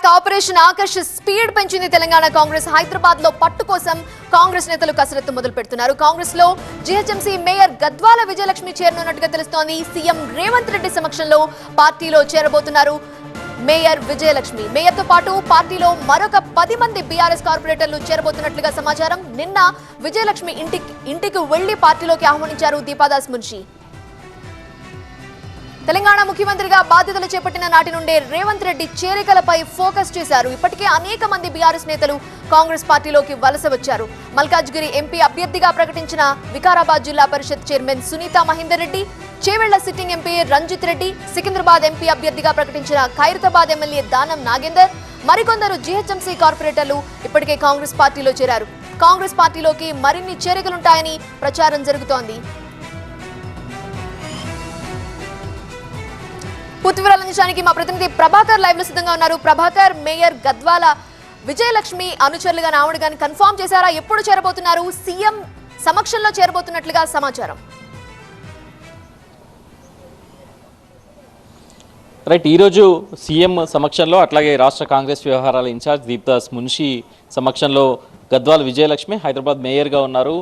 Right operation Akarsh speed పెంచింది తెలంగాణ కాంగ్రెస్. హైదరాబాద్లో పట్టు కోసం కాంగ్రెస్ నేతలు కసరత్తు మొదలు పెడుతున్నారు. కాంగ్రెస్లో జీహెచ్ఎంసీ మేయర్ గద్వాల విజయలక్ష్మి చేరనున్నట్టుగా తెలుస్తోంది. సీఎం రేవంత్ రెడ్డి సమక్షంలో పార్టీలో చేరబోతున్నారు మేయర్ విజయలక్ష్మి. మేయర్తో పాటు పార్టీలో మరొక పది మంది బీఆర్ఎస్ కార్పొరేటర్లు చేరబోతున్నట్లుగా సమాచారం. నిన్న విజయలక్ష్మి ఇంటికి ఇంటికి వెళ్ళి పార్టీలోకి ఆహ్వానించారు దీపాదాస్ మున్షి. తెలంగాణ ముఖ్యమంత్రిగా బాధ్యతలు చేపట్టిన నాటి నుండే రేవంత్ రెడ్డి చేరికలపై ఫోకస్ చేశారు. ఇప్పటికే అనేక మంది బీఆర్ఎస్ నేతలు కాంగ్రెస్ పార్టీలోకి వలస వచ్చారు. మల్కాజ్గిరి ఎంపీ అభ్యర్థిగా ప్రకటించిన Vikarabad zilla parishad chairman Sunitha Mahender Reddy Chevella sitting MP Ranjith Reddy Secunderabad MP అభ్యర్థిగా ప్రకటించిన ఖైరతాబాద్ ఎమ్మెల్యే దానం నాగేందర్ మరికొందరు జీహెచ్ఎంసీ కార్పొరేటర్లు ఇప్పటికే కాంగ్రెస్ పార్టీలో చేరారు. కాంగ్రెస్ పార్టీలోకి మరిన్ని చేరికలుంటాయని ప్రచారం జరుగుతోంది. పూర్తి వివరాలు మా ప్రతినిధి ప్రభాకర్ లైవ్లో సిద్ధంగా ఉన్నారు. ప్రభాకర్ మేయర్ గద్వాల విజయలక్ష్మి అనుచరులుగా నావుడు గాని కన్ఫర్మ్ చేశారా? ఎప్పుడు చేరబోతున్నారు? సీఎం సమక్షంలో చేరబోతున్నట్లుగా సమాచారం. రైట్ ఈరోజు సీఎం సమక్షంలో అట్లాగే రాష్ట్ర కాంగ్రెస్ వ్యవహారాల ఇన్ఛార్జ్ దీప్దాస్ మున్షి సమక్షంలో గద్వాల్ విజయలక్ష్మి హైదరాబాద్ మేయర్గా ఉన్నారు.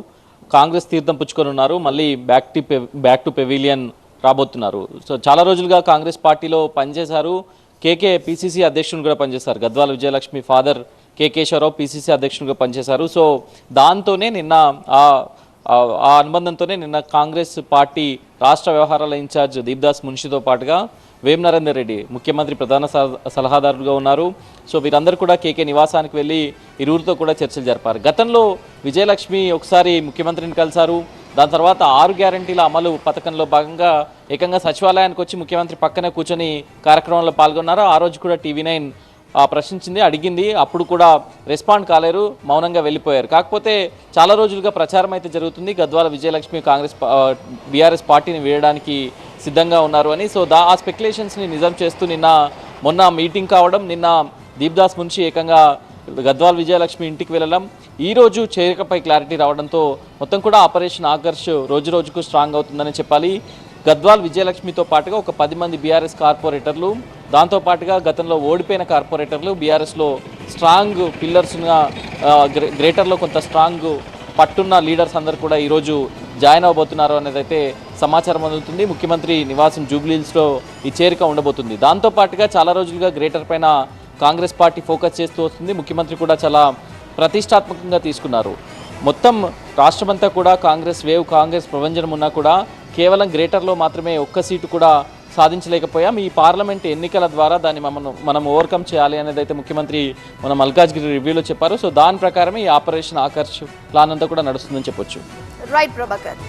కాంగ్రెస్ తీర్థం పుచ్చుకొని ఉన్నారు. మళ్ళీ back to back to pavilion రాబోతున్నారు. సో చాలా రోజులుగా కాంగ్రెస్ పార్టీలో పనిచేశారు. కేకే పిసిసి అధ్యక్షుని కూడా పనిచేశారు. గద్వాల విజయలక్ష్మి ఫాదర్ కేకేశ్వరరావు పిసిసి అధ్యక్షునిగా పనిచేశారు. సో దాంతోనే నిన్న ఆ ఆ- అనుబంధంతోనే నిన్న కాంగ్రెస్ పార్టీ రాష్ట్ర వ్యవహారాల ఇన్ఛార్జ్ దీప్దాస్ మున్షితో పాటుగా వేం నరేందర్ రెడ్డి ముఖ్యమంత్రి ప్రధాన సల- సలహాదారుగా ఉన్నారు. సో వీరందరూ కూడా కేకే నివాసానికి వెళ్ళి ఇరువురితో కూడా చర్చలు జరిపారు. గతంలో విజయలక్ష్మి ఒకసారి ముఖ్యమంత్రిని కలిశారు. దాని తర్వాత ఆరు గ్యారంటీల అమలు పథకంలో భాగంగా ఏకంగా సచివాలయానికి వచ్చి ముఖ్యమంత్రి పక్కనే కూర్చొని కార్యక్రమంలో పాల్గొన్నారు ఆ రోజు కూడా టీవీ నైన్ ప్రశ్నించింది అడిగింది. అప్పుడు కూడా రెస్పాండ్ కాలేరు మౌనంగా వెళ్ళిపోయారు. కాకపోతే చాలా రోజులుగా ప్రచారం అయితే జరుగుతుంది. గద్వాల విజయలక్ష్మి కాంగ్రెస్ బీఆర్ఎస్ పార్టీని వేయడానికి సిద్ధంగా ఉన్నారు అని. సో దా ఆ స్పెక్యులేషన్స్ని నిజం చేస్తూ నిన్న మొన్న మీటింగ్ కావడం నిన్న దీప్దాస్ మున్షి ఏకంగా గద్వాల్ విజయలక్ష్మి ఇంటికి వెళ్ళడం. ఈరోజు చేరికపై క్లారిటీ రావడంతో మొత్తం కూడా ఆపరేషన్ ఆకర్ష్ రోజు రోజుకు స్ట్రాంగ్ అవుతుందని చెప్పాలి. గద్వాల్ విజయలక్ష్మితో పాటుగా ఒక పది మంది బీఆర్ఎస్ కార్పొరేటర్లు దాంతో పాటుగా గతంలో ఓడిపోయిన కార్పొరేటర్లు బీఆర్ఎస్లో స్ట్రాంగ్ పిల్లర్స్గా గ్రేటర్లో కొంత స్ట్రాంగ్ పట్టున్న లీడర్స్ అందరు కూడా ఈరోజు జాయిన్ అవబోతున్నారు అనేది అయితే సమాచారం అందుతుంది. ముఖ్యమంత్రి నివాసం జూబ్లీహిల్స్లో ఈ చేరిక ఉండబోతుంది. దాంతో పాటుగా చాలా రోజులుగా గ్రేటర్ పైన కాంగ్రెస్ పార్టీ ఫోకస్ చేస్తూ వస్తుంది. ముఖ్యమంత్రి కూడా చాలా ప్రతిష్టాత్మకంగా తీసుకున్నారు. మొత్తం రాష్ట్రమంతా కూడా కాంగ్రెస్ వేవ్ కాంగ్రెస్ ప్రభంజనం ఉన్నా కూడా కేవలం గ్రేటర్లో మాత్రమే ఒక్క సీటు కూడా సాధించలేకపోయాం. ఈ పార్లమెంట్ ఎన్నికల ద్వారా దాన్ని మనం మనం ఓవర్కమ్ చేయాలి అనేది అయితే ముఖ్యమంత్రి మన మల్కాజ్గిరి రివ్యూలో చెప్పారు. సో దాని ప్రకారమే ఈ ఆపరేషన్ ఆకర్ష్ ప్లాన్ అంతా కూడా నడుస్తుందని చెప్పొచ్చు. రైట్ ప్రభాకర్